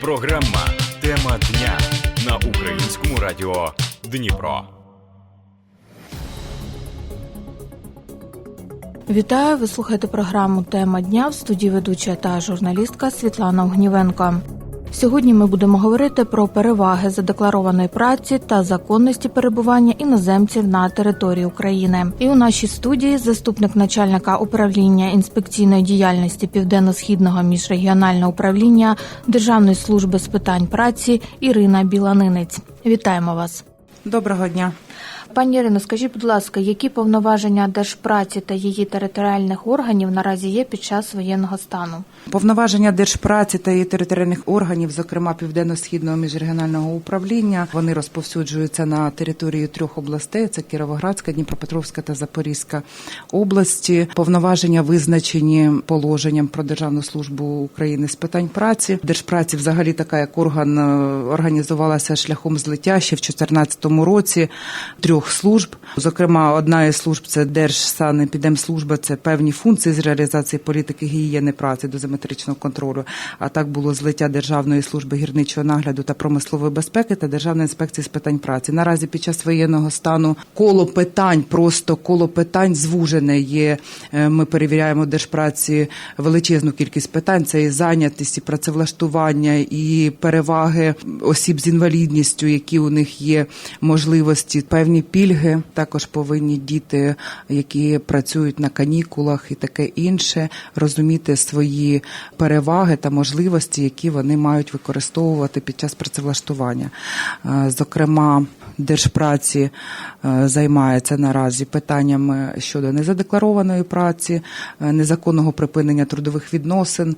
Програма Тема дня на українському радіо Дніпро. Вітаю! Ви слухаєте програму Тема дня в студії ведуча та журналістка Світлана Огнівенко. Сьогодні ми будемо говорити про переваги задекларованої праці та законності перебування іноземців на території України. І у нашій студії заступник начальника управління інспекційної діяльності Південно-східного міжрегіонального управління Державної служби з питань праці Ірина Біланинець. Вітаємо вас. Доброго дня. Пані Ірино, скажіть, будь ласка, які повноваження держпраці та її територіальних органів наразі є під час воєнного стану? Повноваження держпраці та її територіальних органів, зокрема Південно-східного міжрегіонального управління, вони розповсюджуються на території трьох областей: це Кіровоградська, Дніпропетровська та Запорізька області. Повноваження визначені положенням про державну службу України з питань праці. Держпраці, взагалі, така як орган е, організувалася шляхом злиття ще в 2014 році трьох служб. Зокрема, одна із служб це Держсанепідемслужба, це певні функції з реалізації політики гігієни праці дозиметричного контролю. А так було злиття Державної служби гірничого нагляду та промислової безпеки та Державної інспекції з питань праці. Наразі під час воєнного стану коло питань, просто коло питань звужене є. Е, Ми перевіряємо держпраці величезну кількість питань. Це і зайнятість, і працевлаштування, і переваги осіб з інвалідністю, які у них є можливості, певні пільги. Також повинні діти, які працюють на канікулах і таке інше, розуміти свої переваги та можливості, які вони мають використовувати під час працевлаштування. Е, Зокрема, держпраці е, займається наразі питаннями щодо незадекларованої праці, е, незаконного припинення трудових відносин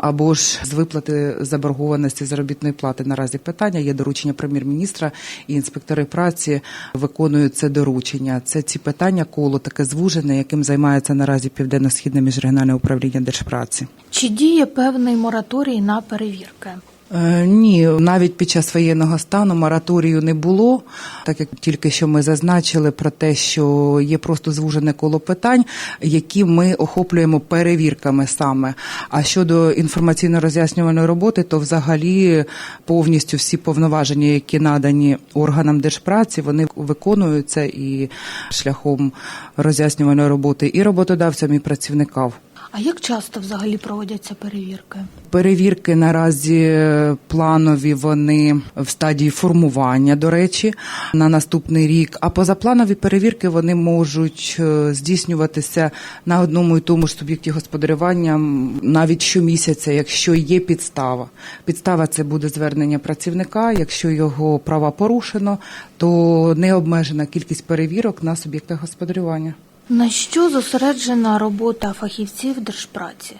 або ж з виплати заборгованості заробітної плати. Наразі питання є доручення прем'єр-міністра і інспектори праці виконують це доручення. Це ці питання коло таке звужене, яким займається наразі південно-східне міжрегіональне управління держпраці. Чи діє певний мораторій на перевірки? Е, Ні, навіть під час воєнного стану мораторію не було, так як тільки що ми зазначили про те, що є просто звужене коло питань, які ми охоплюємо перевірками саме. А щодо інформаційно-роз'яснювальної роботи, то взагалі повністю всі повноваження, які надані органам держпраці, вони виконуються і шляхом роз'яснювальної роботи і роботодавцям, і працівникам. А як часто взагалі проводяться перевірки? Перевірки наразі планові вони в стадії формування, до речі, на наступний рік. А позапланові перевірки вони можуть е, здійснюватися на одному і тому ж суб'єкті господарювання навіть щомісяця, якщо є підстава. Підстава це буде звернення працівника. Якщо його права порушено, то не обмежена кількість перевірок на суб'єктах господарювання. На що зосереджена робота фахівців держпраці?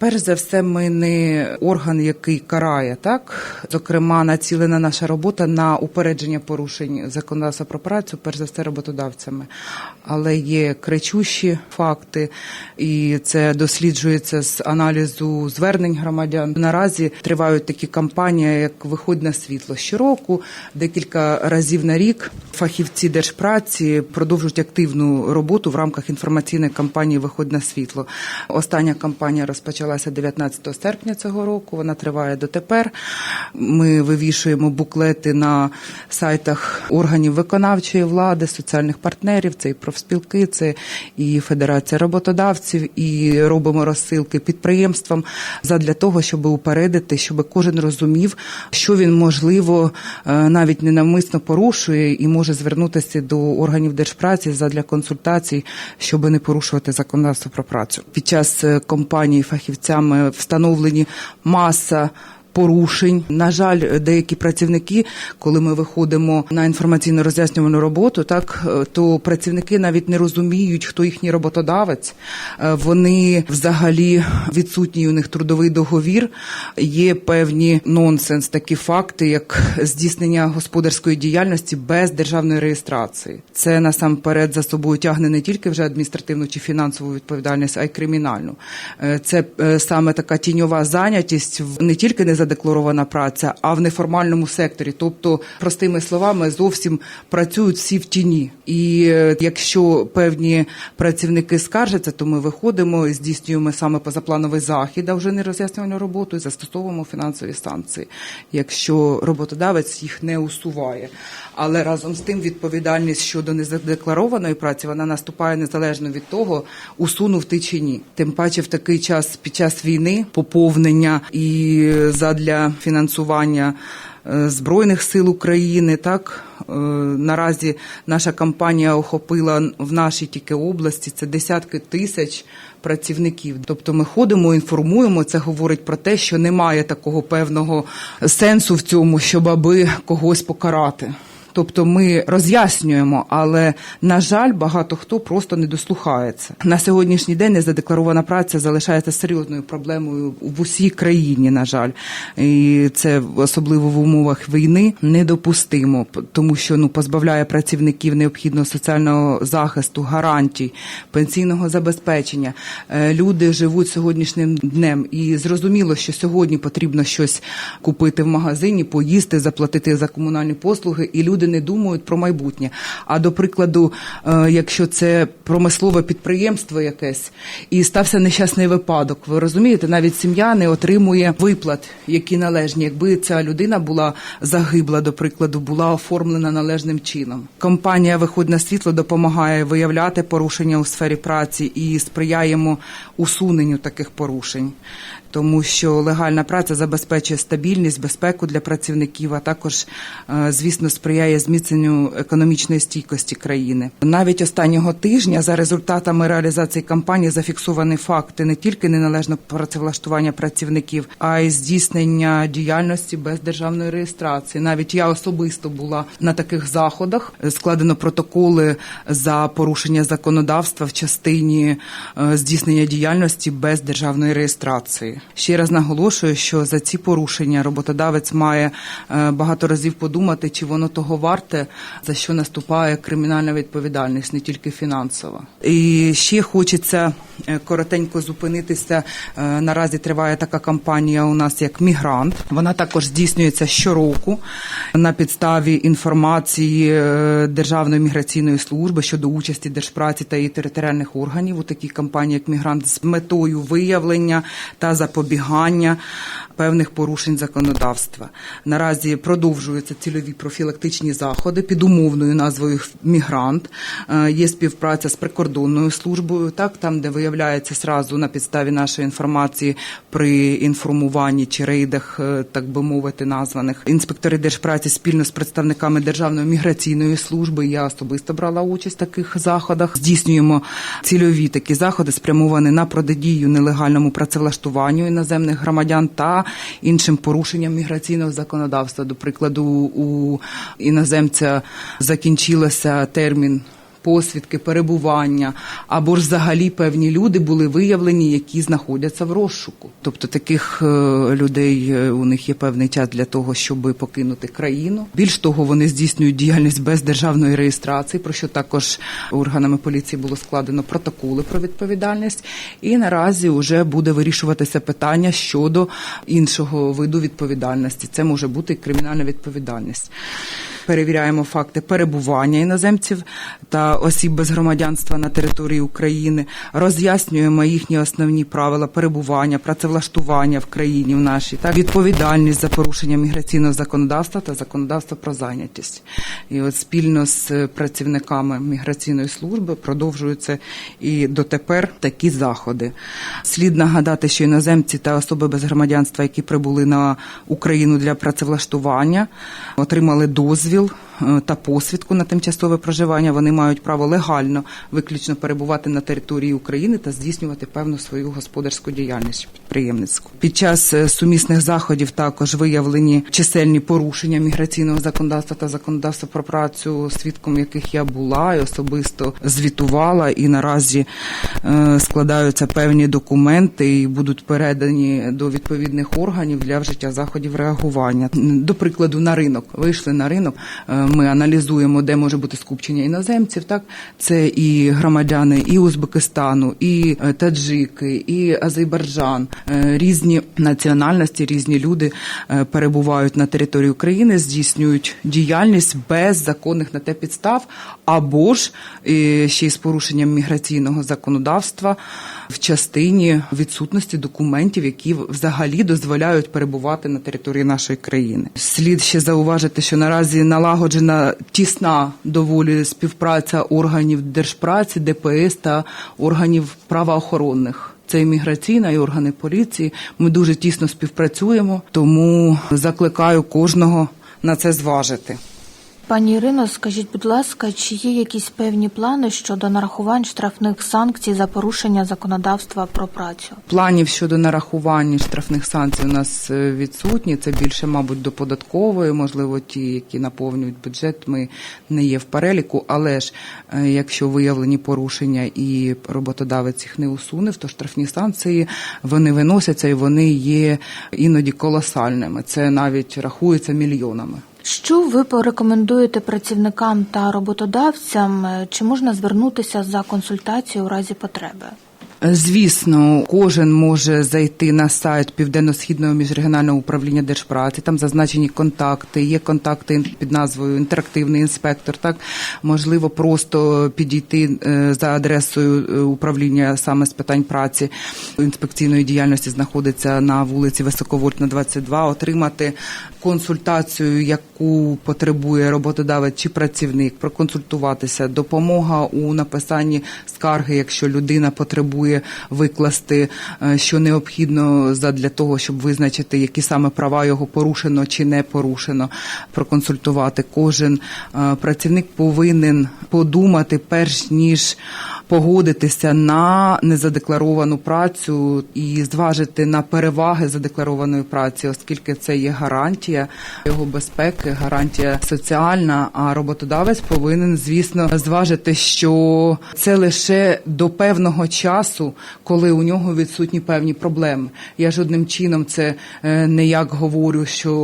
Перш за все, ми не орган, який карає, так зокрема, націлена наша робота на упередження порушень законодавства про працю, перш за все, роботодавцями. Але є кричущі факти, і це досліджується з аналізу звернень громадян. Наразі тривають такі кампанії, як виходь на світло щороку, декілька разів на рік. Фахівці держпраці продовжують активну роботу в рамках інформаційної кампанії Виходь на світло. Остання кампанія розпочалася 19 серпня цього року. Вона триває дотепер. Ми вивішуємо буклети на сайтах органів виконавчої влади, соціальних партнерів. Це і профспілки, це і Федерація роботодавців, і робимо розсилки підприємствам задля того, щоб упередити, щоб кожен розумів, що він можливо е, навіть ненавмисно порушує і може звернутися до органів держпраці задля консультацій, щоб не порушувати законодавство про працю. Під час е, кампанії фахівцями встановлені маса. Порушень, на жаль, деякі працівники, коли ми виходимо на інформаційно роз'яснювальну роботу, так е, то працівники навіть не розуміють, хто їхній роботодавець. Е, Вони взагалі відсутній у них трудовий договір. Є певні нонсенс, такі факти, як здійснення господарської діяльності без державної реєстрації. Це насамперед за собою тягне не тільки вже адміністративну чи фінансову відповідальність, а й кримінальну. Е, Це саме така тіньова зайнятість не тільки не незадекларована праця, а в неформальному секторі. Тобто, простими словами, зовсім працюють всі в тіні. І е, якщо певні працівники скаржаться, то ми виходимо здійснюємо саме позаплановий захід, а вже не роз'яснювальну роботу і застосовуємо фінансові санкції, якщо роботодавець їх не усуває. Але разом з тим відповідальність щодо незадекларованої праці вона наступає незалежно від того, усунув ти чи ні. Тим паче в такий час під час війни поповнення і задля фінансування е, збройних сил України. Так Е, наразі наша кампанія охопила в нашій тільки області це десятки тисяч працівників. Тобто ми ходимо, інформуємо. Це говорить про те, що немає такого певного сенсу в цьому, щоб аби когось покарати. Тобто ми роз'яснюємо, але на жаль, багато хто просто не дослухається. На сьогоднішній день незадекларована праця залишається серйозною проблемою в усій країні. На жаль, і це особливо в умовах війни недопустимо, тому що ну позбавляє працівників необхідного соціального захисту, гарантій, пенсійного забезпечення. Е, Люди живуть сьогоднішнім днем, і зрозуміло, що сьогодні потрібно щось купити в магазині, поїсти, заплатити за комунальні послуги, і люди не думають про майбутнє. А до прикладу, е, якщо це промислове підприємство якесь і стався нещасний випадок, ви розумієте, навіть сім'я не отримує виплат, які належні, якби ця людина була загибла, до прикладу, була оформлена належним чином. Компанія виходить на світло, допомагає виявляти порушення у сфері праці і сприяємо усуненню таких порушень. Тому що легальна праця забезпечує стабільність, безпеку для працівників, а також, е, звісно, сприяє зміцненню економічної стійкості країни. Навіть останнього тижня за результатами реалізації кампанії зафіксовані факти не тільки неналежного працевлаштування працівників, а й здійснення діяльності без державної реєстрації. Навіть я особисто була на таких заходах. Складено протоколи за порушення законодавства в частині е, здійснення діяльності без державної реєстрації. Ще раз наголошую, що за ці порушення роботодавець має е, багато разів подумати, чи воно того варте, за що наступає кримінальна відповідальність, не тільки фінансова. І ще хочеться е, коротенько зупинитися. Е, Наразі триває така кампанія у нас як мігрант. Вона також здійснюється щороку на підставі інформації е, Державної міграційної служби щодо участі держпраці та її територіальних органів у такій кампанії, як мігрант, з метою виявлення та запобігання певних порушень законодавства. Наразі продовжуються цільові профілактичні заходи під умовною назвою Мігрант. Е, Є співпраця з прикордонною службою, так там, де виявляється сразу на підставі нашої інформації при інформуванні чи рейдах, е, так би мовити, названих інспектори держпраці спільно з представниками Державної міграційної служби. Я особисто брала участь в таких заходах. Здійснюємо цільові такі заходи, спрямовані на протидію нелегальному працевлаштуванню іноземних громадян та іншим порушенням міграційного законодавства. До прикладу, у іноземця закінчилося термін. Посвідки, перебування або ж взагалі певні люди були виявлені, які знаходяться в розшуку. Тобто таких е, людей е, у них є певний час для того, щоб покинути країну. Більш того, вони здійснюють діяльність без державної реєстрації, про що також органами поліції було складено протоколи про відповідальність. І наразі вже буде вирішуватися питання щодо іншого виду відповідальності. Це може бути кримінальна відповідальність. Перевіряємо факти перебування іноземців та осіб без громадянства на території України, роз'яснюємо їхні основні правила перебування, працевлаштування в країні в нашій, так відповідальність за порушення міграційного законодавства та законодавства про зайнятість. І от спільно з працівниками міграційної служби продовжуються і дотепер такі заходи. Слід нагадати, що іноземці та особи без громадянства, які прибули на Україну для працевлаштування, отримали дозвіл подтвердил та посвідку на тимчасове проживання. Вони мають право легально виключно перебувати на території України та здійснювати певну свою господарську діяльність підприємницьку. Під час е, сумісних заходів також виявлені чисельні порушення міграційного законодавства та законодавства про працю, свідком яких я була і особисто звітувала. І наразі е, складаються певні документи і будуть передані до відповідних органів для вжиття заходів реагування. До прикладу, на ринок вийшли на ринок. Ми аналізуємо, де може бути скупчення іноземців. Так це і громадяни і Узбекистану, і е, таджики, і Азербайджан, Е, різні національності, різні люди е, перебувають на території України, здійснюють діяльність без законних на те підстав, або ж ще й з порушенням міграційного законодавства в частині відсутності документів, які взагалі дозволяють перебувати на території нашої країни. Слід ще зауважити, що наразі налагоджена тісна доволі співпраця органів держпраці, ДПС та органів правоохоронних. Це міграційна і органи поліції. Ми дуже тісно співпрацюємо, тому закликаю кожного на це зважити. Пані Ірино, скажіть, будь ласка, чи є якісь певні плани щодо нарахувань штрафних санкцій за порушення законодавства про працю? Планів щодо нарахування штрафних санкцій у нас е, відсутні. Це більше, мабуть, до податкової, можливо, ті, які наповнюють бюджет, ми не є в переліку. Але ж е, якщо виявлені порушення і роботодавець їх не усунув, то штрафні санкції вони виносяться і вони є іноді колосальними. Це навіть рахується мільйонами. Що ви порекомендуєте працівникам та роботодавцям? Чи можна звернутися за консультацією у разі потреби? Звісно, кожен може зайти на сайт Південно-Східного міжрегіонального управління держпраці. Там зазначені контакти. Є контакти під назвою інтерактивний інспектор. Так можливо просто підійти е, за адресою е, управління саме з питань праці інспекційної діяльності знаходиться на вулиці Високовольтна, 22, отримати консультацію, яку потребує роботодавець чи працівник, проконсультуватися, допомога у написанні скарги, якщо людина потребує викласти, е, що необхідно для того, щоб визначити, які саме права його порушено чи не порушено, проконсультувати. Кожен е, працівник повинен подумати, перш ніж погодитися на незадекларовану працю і зважити на переваги задекларованої праці, оскільки це є гарантія його безпеки, гарантія соціальна. А роботодавець повинен, звісно, зважити, що це лише до певного часу, коли у нього відсутні певні проблеми. Я жодним чином це е, не як говорю, що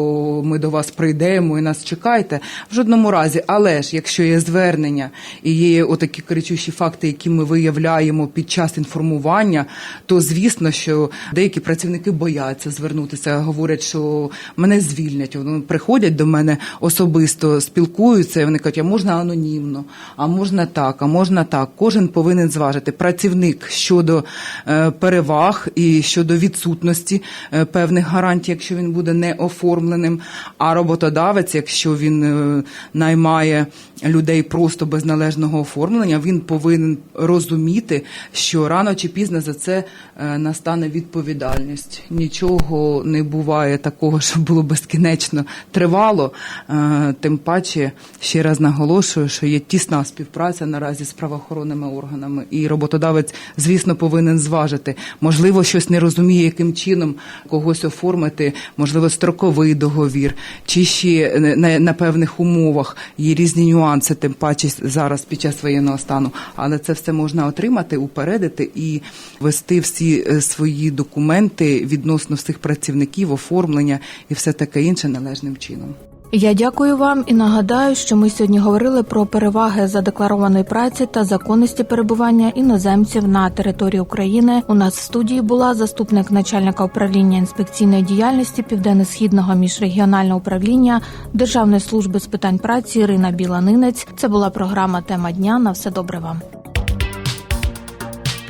ми до вас прийдемо і нас чекайте в жодному разі. Але ж якщо є звернення і є отакі кричущі факти, які ми виявляємо під час інформування, то звісно, що деякі працівники бояться звернутися, говорять, що мене звільнять. Вони приходять до мене особисто, спілкуються. і Вони кажуть, а можна анонімно, а можна так, а можна так. Кожен повинен зважити працівник щодо е, переваг і щодо відсутності е, певних гарантій, якщо він буде не оформленим. А роботодавець, якщо він е, наймає людей просто без належного оформлення, він повинен розуміти, що рано чи пізно за це е, настане відповідальність. Нічого не буває такого, що було безкінечно тривало. Е, Тим паче, ще раз наголошую, що є тісна співпраця наразі з правоохоронними органами, і роботодавець, звісно, повинен зважити. Можливо, щось не розуміє, яким чином когось оформити, можливо, строковий договір, чи ще на, на певних умовах є різні нюанси, тим паче зараз під час воєнного стану. Але це все можна отримати, упередити і вести всі е, свої документи відносно всіх працівників, оформлення і все таке інше належним чином. Я дякую вам і нагадаю, що ми сьогодні говорили про переваги задекларованої праці та законності перебування іноземців на території України. У нас в студії була заступник начальника управління інспекційної діяльності Південно-Східного міжрегіонального управління Державної служби з питань праці Ірина Біланинець. Це була програма Тема дня. На все добре вам.